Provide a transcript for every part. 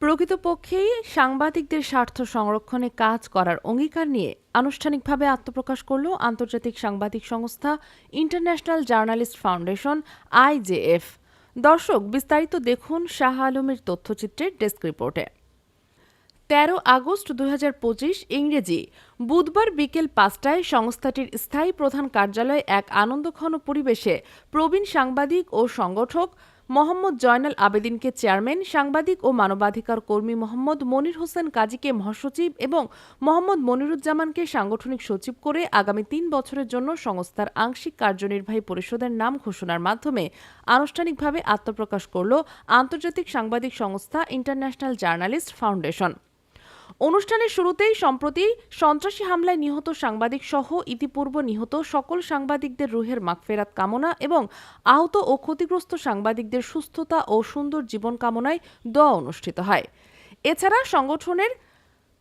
প্রকৃতপক্ষেই সাংবাদিকদের স্বার্থ সংরক্ষণে কাজ করার অঙ্গীকার নিয়ে আনুষ্ঠানিকভাবে আত্মপ্রকাশ করল আন্তর্জাতিক সাংবাদিক সংস্থা ইন্টারন্যাশনাল জার্নালিস্ট ফাউন্ডেশন আইজেএফ দর্শক, বিস্তারিত দেখুন শাহ আলমের তথ্যচিত্রের ডেস্ক রিপোর্টে। তেরো আগস্ট দু হাজার পঁচিশ ইংরেজি, বুধবার বিকেল পাঁচটায় সংস্থাটির স্থায়ী প্রধান কার্যালয়ে এক আনন্দঘন পরিবেশে প্রবীণ সাংবাদিক ও সংগঠক মোহাম্মদ জয়নাল আবেদিনকে চেয়ারম্যান, সাংবাদিক ও মানবাধিকার কর্মী মোহাম্মদ মনির হোসেন কাজীকে মহাসচিব এবং মোহাম্মদ মনিরুজ্জামানকে সাংগঠনিক সচিব করে আগামী তিন বছরের জন্য সংস্থার আংশিক কার্যনির্বাহী পরিষদের নাম ঘোষণার মাধ্যমে আনুষ্ঠানিকভাবে আত্মপ্রকাশ করল আন্তর্জাতিক সাংবাদিক সংস্থা ইন্টারন্যাশনাল জার্নালিস্ট ফাউন্ডেশন। অনুষ্ঠানের শুরুতেই সম্প্রতি সন্ত্রাসী হামলায় নিহত সাংবাদিক সহ ইতিপূর্ব নিহত সকল সাংবাদিকদের রুহের মাগফেরাত কামনা এবং আহত ও ক্ষতিগ্রস্ত সাংবাদিকদের সুস্থতা ও সুন্দর জীবন কামনায় দোয়া অনুষ্ঠিত হয়। এছাড়া সংগঠনের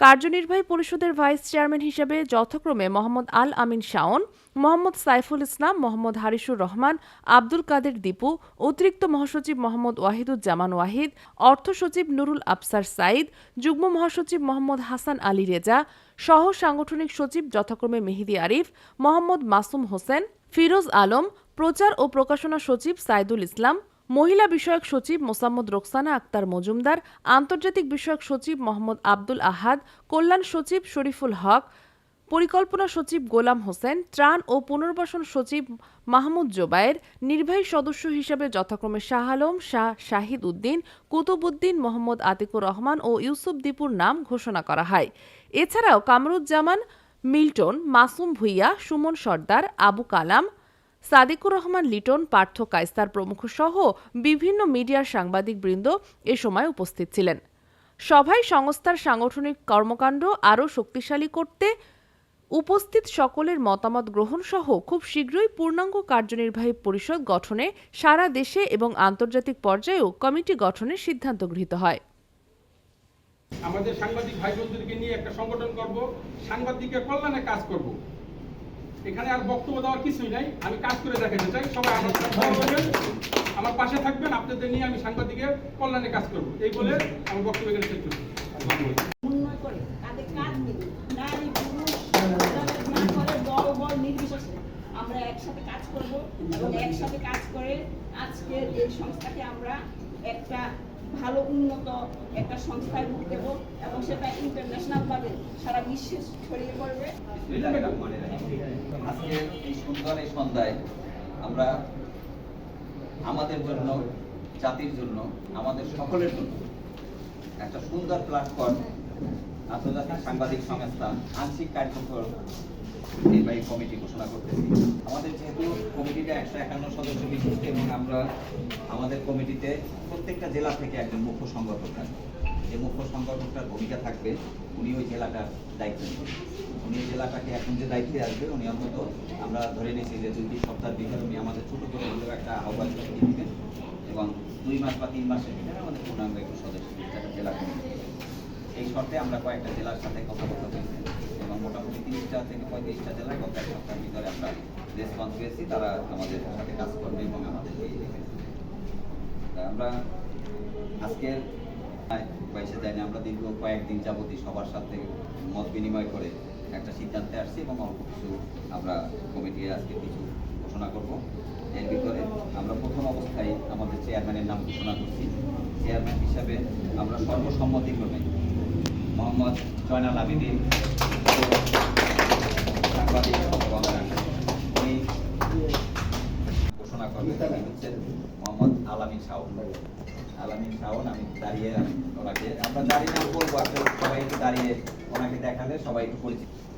কার্যনির্বাহী পরিষদের ভাইস চেয়ারম্যান হিসেবে যথাক্রমে মোহাম্মদ আল আমিন শাওন, মোহাম্মদ সাইফুল ইসলাম, মোহাম্মদ হারিসুর রহমান, আব্দুল কাদের দীপু, অতিরিক্ত মহাসচিব মোহাম্মদ ওয়াহিদুজ্জামান ওয়াহিদ, অর্থ সচিব নুরুল আফসার সাইদ যুগ্ম মহাসচিব মোহাম্মদ হাসান আলী রেজা, সহ সাংগঠনিক সচিব যথাক্রমে মেহেদি আরিফ, মোহাম্মদ মাসুম হোসেন, ফিরোজ আলম, প্রচার ও প্রকাশনা সচিব সাইদুল ইসলাম মহিলা বিষয়ক সচিব মোসাম্মদ রোকসানা আক্তার মজুমদার, আন্তর্জাতিক বিষয়ক সচিব মোহাম্মদ আব্দুল আহাদ, কল্যাণ সচিব শরীফুল হক, পরিকল্পনা সচিব গোলাম হোসেন, ত্রাণ ও পুনর্বাসন সচিব মাহমুদ জোবায়ের, নির্বাহী সদস্য হিসেবে যথাক্রমে শাহ আলম, শাহ শাহিদ উদ্দিন কুতুবুদ্দিন মোহাম্মদ আতিকুর রহমান ও ইউসুফ দীপুর নাম ঘোষণা করা হয়। এছাড়াও কামরুজ্জামান, মিল্টন, মাসুম ভুইয়া, সুমন সর্দার, আবু কালাম সাদিকুর রহমান, লিটন, পার্থ কায়স্তার প্রমুখ সহ বিভিন্ন মিডিয়ার সাংবাদিকবৃন্দ এ সময় উপস্থিত ছিলেন। সভায় সংস্থার সাংগঠনিক কর্মকাণ্ড আরও শক্তিশালী করতে উপস্থিত সকলের মতামত গ্রহণ সহ খুব শীঘ্রই পূর্ণাঙ্গ কার্যনির্বাহী পরিষদ গঠনে সারা দেশে এবং আন্তর্জাতিক পর্যায়েও কমিটি গঠনের সিদ্ধান্ত গৃহীত হয়। আমাদের সাংবাদিক ভাই বোনদেরকে নিয়ে একটা সংগঠন করব, সাংবাদিকের কল্যাণে কাজ করব। এখানে আর বক্তব্য দেওয়ার কিছুই নাই। আমি কাজ করে দেখাতে চাই। সবাই আমার আমার পাশে থাকবেন। আপনাদের নিয়ে আমি সাংবাদিকের কল্যাণে কাজ করব। এই বলে আমার বক্তব্য এখানে শেষ করছি। একসাথে কাজ একসাথে কাজ করে আজকে এই সংস্থাকে আমরা একটা ভালো উন্নত একটা সংস্থায় রূপ দেব এবং সেটা ইন্টারন্যাশনাল ভাবে সারা বিশ্বে ছড়িয়ে পড়বে। আজকে এই সুন্দর এই সন্ধ্যায় আমরা আমাদের জন্য, জাতির জন্য, আমাদের সকলের জন্য একটা সুন্দর প্ল্যাটফর্ম আন্তর্জাতিক সাংবাদিক সংস্থা, আংশিক কার্যকর নির্বাহী কমিটি ঘোষণা করতেছি। আমাদের যেহেতু কমিটিটা একশো একান্ন সদস্য বিশিষ্ট এবং আমরা আমাদের কমিটিতে প্রত্যেকটা জেলা থেকে একজন মুখ্য সংগঠক থাকবে যে মুখ্য সংগঠকটার ভূমিকা থাকবে, উনি ওই জেলাটার দায়িত্ব নেবেন। উনি জেলাটাকে এখন যে দায়িত্বে আসবে, উনি অন্তত আমরা ধরে নিয়েছি যে দুই তিন সপ্তাহের ভিতরে উনি আমাদের ছোট করে হলেও একটা আহ্বান কমিটি দিবেন এবং দুই মাস বা তিন মাসের ভিতরে আমাদের পূর্ণাঙ্গ একটু সদস্য জেলা কমিটি। এই শর্তে আমরা কয়েকটা জেলার সাথে কথা বলতে মোটামুটি তিরিশটা থেকে পঁয়ত্রিশটা জেলায় গত এক সপ্তাহের ভিতরে আমরা রেসপন্স পেয়েছি তারা আমাদের সাথে কাজ করবে এবং আমাদের এই আমরা আজকে বাইশে যাইনি আমরা দীর্ঘ কয়েকদিন যাবতই সবার সাথে মত বিনিময় করে একটা সিদ্ধান্তে আসছি এবং অল্প কিছু আমরা কমিটি আজকে কিছু ঘোষণা করব। এর ভিতরে আমরা প্রথম অবস্থায় আমাদের চেয়ারম্যানের নাম ঘোষণা করছি। চেয়ারম্যান হিসাবে আমরা সর্বসম্মতিক্রমে মোহাম্মদ জয়নাল আবিদিন আমি দাঁড়িয়ে সবাই দাঁড়িয়ে ওনাকে দেখালে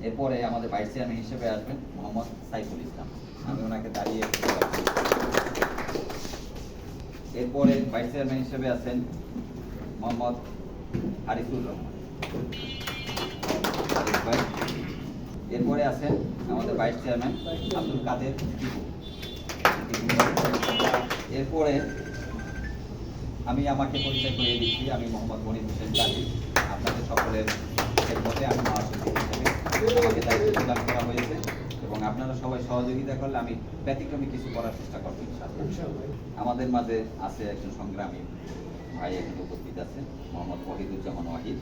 এরপরে আমাদের ভাইস চেয়ারম্যান হিসেবে আসবেন মোহাম্মদ সাইফুল ইসলাম। আমি ওনাকে দাঁড়িয়ে এরপরে ভাইস চেয়ারম্যান হিসেবে আছেন মোহাম্মদ আরিফুর রহমান। এরপরে আছেন আমাদের ভাইস চেয়ারম্যান আব্দুল কাদের এরপরে আমি আমাকে পরিচয় করিয়ে দিচ্ছি আমি মোহাম্মদ মনির হোসেন কাজী আপনাদের সকলের মতে আমি মহাসচিব হিসেবে আমাকে দায়িত্ব প্রদান করা হয়েছে এবং আপনারা সবাই সহযোগিতা করলে আমি ব্যতিক্রমী কিছু করার চেষ্টা করব। আমাদের মাঝে আছে একজন সংগ্রামী। ভাই এখানে উপস্থিত আছেন মোহাম্মদ ওয়াহিদুজ্জামান ওয়াহিদ।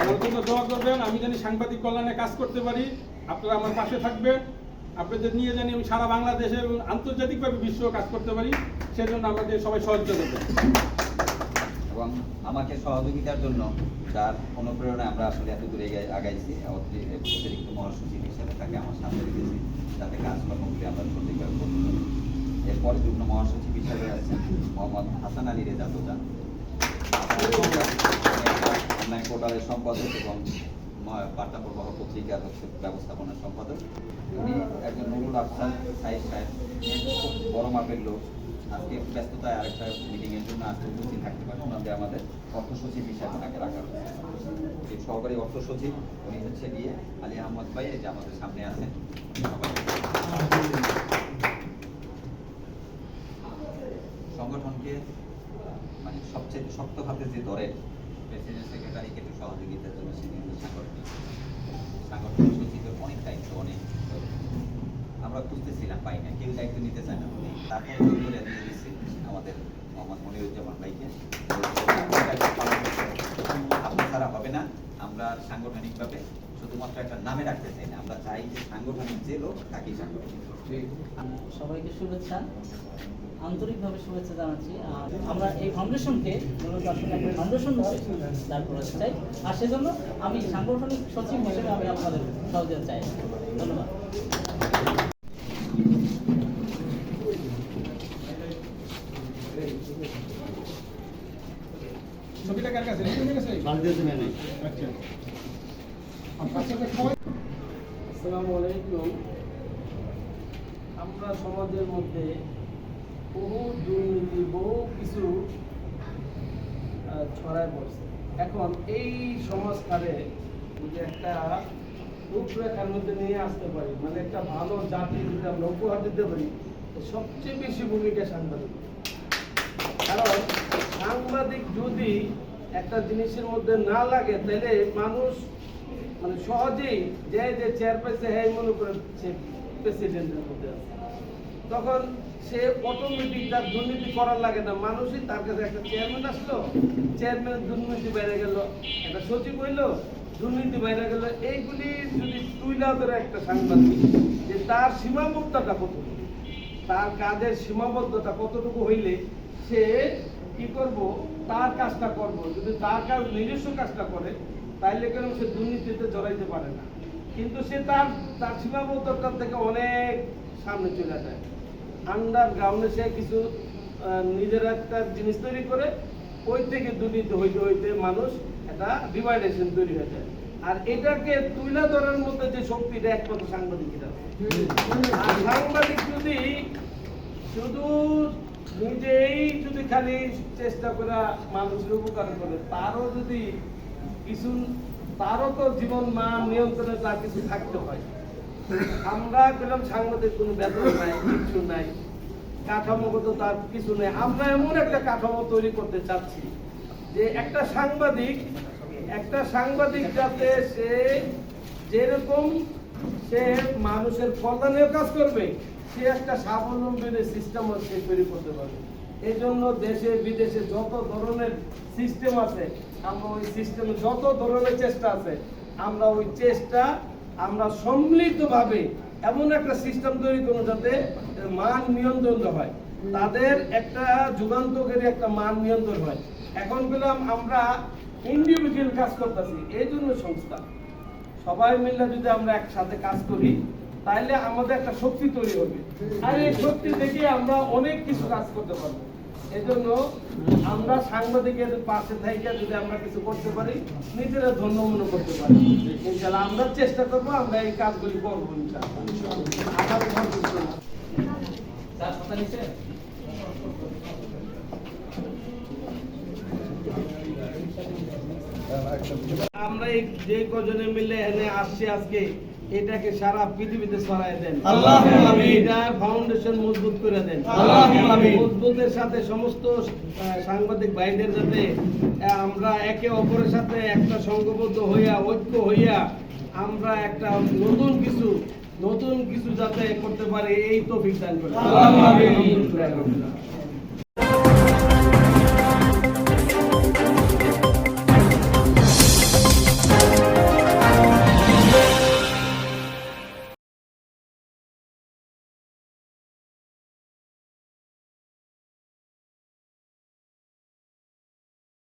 আমার জন্য দোয়া করবেন আমি জানি সাংবাদিক কল্যাণে কাজ করতে পারি আপনারা আমার পাশে থাকবেন। আপনাদের নিয়ে জানি আমি সারা বাংলাদেশে এবং আন্তর্জাতিকভাবে বিশ্ব কাজ করতে পারি সেজন্য আমাকে সবাই সহযোগিতা করবেন। এবং আমাকে সহযোগিতার জন্য যার অনুপ্রেরণায় আমরা আসলে এত দূরে আগাইছি অতি- অতিরিক্ত মহাসচিব হিসেবে তাকে আমার সামনে রেখেছি যাতে কাজকর্মগুলি আমরা সঠিকভাবে করতে পারি। এরপরে যুগ্ম মহাসচিব হিসেবে আছেন মোহাম্মদ হাসান আলী রেজা তোজা অনলাইন পোর্টালের সম্পাদক এবং বার্তা প্রবাহ পত্রিকার হচ্ছে ব্যবস্থাপনা সম্পাদক। উনি একজন নুরুল আফসান সাইদ সাহেব খুব বড় মাপের লোক। আজকে ব্যস্ততায় আরেকটা মিটিং এর জন্য আজকে উপস্থিত থাকতে পারেন ওনাদের আমাদের অর্থ সচিব হিসাবে ওনাকে রাখা হয়েছে। সহকারী অর্থ সচিব, উনি হচ্ছে গিয়ে আলী আহমদ ভাই যে আমাদের সামনে আছেন সংগঠনকে মানে সবচেয়ে শক্ত হাতে যে ধরে, প্রেসিডেন্ট সেক্রেটারিকে একটু সহযোগিতার জন্য সে কিন্তু সাংগঠনিক সাংগঠনিক সচিবের অনেক দায়িত্ব, অনেক আমরা খুঁজতেছিলাম পাই না, কেউ দায়িত্ব নিতে চায় না। তারপর জোর করে দিয়ে দিচ্ছি আমাদের মোহাম্মদ মনিরুজ্জামান ভাইকে। আপনার ছাড়া হবে না, আমরা সাংগঠনিকভাবে শুধুমাত্র একটা নামে রাখতে চাই না। আমরা চাই যে সাংগঠনিক যে লোক তাকেই সাংগঠনিক সবাইকে শুভেচ্ছা। আন্তরিকভাবে শুভেচ্ছা জানাচ্ছি। আমরা এই ফাউন্ডেশনকে মূলত আসলে ফাউন্ডেশন দাঁড় করাতে চাই। আর সেজন্য আমি সাংগঠনিক সচিব হিসেবে আমি আপনাদের সহযোগিতা চাই। ধন্যবাদ। ছবিটা কার কাছে? আচ্ছা। আমরা সমাজের মধ্যে বহু দুর্নীতি, বহু কিছু ছড়ায় পড়ছে। এখন এই যদি একটা রূপরেখার মধ্যে নিয়ে আসতে পারি মানে একটা ভালো জাতি যদি আমরা উপহার দিতে পারি সবচেয়ে বেশি ভূমিকা সাংবাদিক। কারণ সাংবাদিক যদি একটা জিনিসের মধ্যে না লাগে, তাহলে মানুষ মানে সহজেই যে যে চেয়ার পাইছে হ্যাঁ মনে করে সে প্রেসিডেন্টের মধ্যে তখন সে অটোমেটিক তার দুর্নীতি করার লাগে না। মানুষই তার কাছে একটা চেয়ারম্যান আসলো চেয়ারম্যান দুর্নীতি বেড়ে গেল, একটা সচিব হইল, দুর্নীতি বাইরে গেল। এইগুলি যদি তুইলা ধরে একটা সাংবাদিক, যে তার সীমাবদ্ধতা কতটুকু? তার কাজের সীমাবদ্ধতা কতটুকু হইলে সে কি করব? তার কাজটা করব। যদি তার কাজ নিজস্ব কাজটা করে তাইলে কেন সে দুর্নীতিতে জড়াইতে পারে না? কিন্তু সে তার তার সীমাবদ্ধতা থেকে অনেক সামনে চলে যায়। আন্ডারগ্রাউন্ডে সে কিছু নিজের একটা জিনিস তৈরি করে, ওই থেকে দুর্নীতি হইতে হইতে মানুষ একটা ডিভাইডেশন তৈরি হয়ে যায়। আর এটাকে তুলে ধরার মধ্যে যে শক্তিটা একমাত্র সাংবাদিকরা আর সাংবাদিক যদি শুধু নিজেই যদি খালি চেষ্টা করে মানুষের উপকার করে, তারও যদি কিছু তারও তো জীবন মান নিয়ন্ত্রণে তার কিছু থাকতে হয়। আমরা পেলাম সাংবাদিক, কোনো বেতন নাই, কিছু নাই, কাঠামোগত তার কিছু নেই। আমরা এমন একটা কাঠামো তৈরি করতে চাচ্ছি যে একটা সাংবাদিক একটা সাংবাদিক যাতে সে যেরকম সে মানুষের কল্যাণের কাজ করবে, সে একটা স্বাবলম্বী সিস্টেম সে তৈরি করতে পারবে। এই জন্য দেশে, বিদেশে যত ধরনের সিস্টেম আছে, আমরা ওই সিস্টেমে যত ধরনের চেষ্টা আছে, আমরা ওই চেষ্টা, আমরা সম্মিলিতভাবে এমন একটা সিস্টেম তৈরি করব যাতে মান নিয়ন্ত্রণ হয়। তাদের একটা যুগান্তকারী একটা মান নিয়ন্ত্রণ হয়। এখন পেলাম আমরা ইন্ডিভিজুয়াল কাজ করতেছি, এই জন্য সংস্থা। সবাই মিলে যদি আমরা একসাথে কাজ করি তাহলে আমাদের একটা শক্তি তৈরি হবে। আর এই শক্তি থেকে আমরা অনেক কিছু কাজ করতে পারব। এই জন্য আমরা সাংবাদিকের পাশে থেকে যদি আমরা কিছু করতে পারি, নিজেরা ধন্য মনে করতে পারি। ইনশাল্লাহ আমরা চেষ্টা করব আমরা এই কাজগুলি করব আমার যে কজনে মিলে এনে আসছি আজকে এটাকে সারা পৃথিবীতে ছড়াই দেন আল্লাহুম্মা আমিন। এটা ফাউন্ডেশন মজবুত করে দেন আমিন। মজবুতের সাথে সমস্ত সাংবাদিক ভাইদের যাতে আমরা একে অপরের সাথে একটা সংঘবদ্ধ হইয়া ঐক্য হইয়া আমরা একটা নতুন কিছু নতুন কিছু যাতে করতে পারে এই তো বিজ্ঞান করে।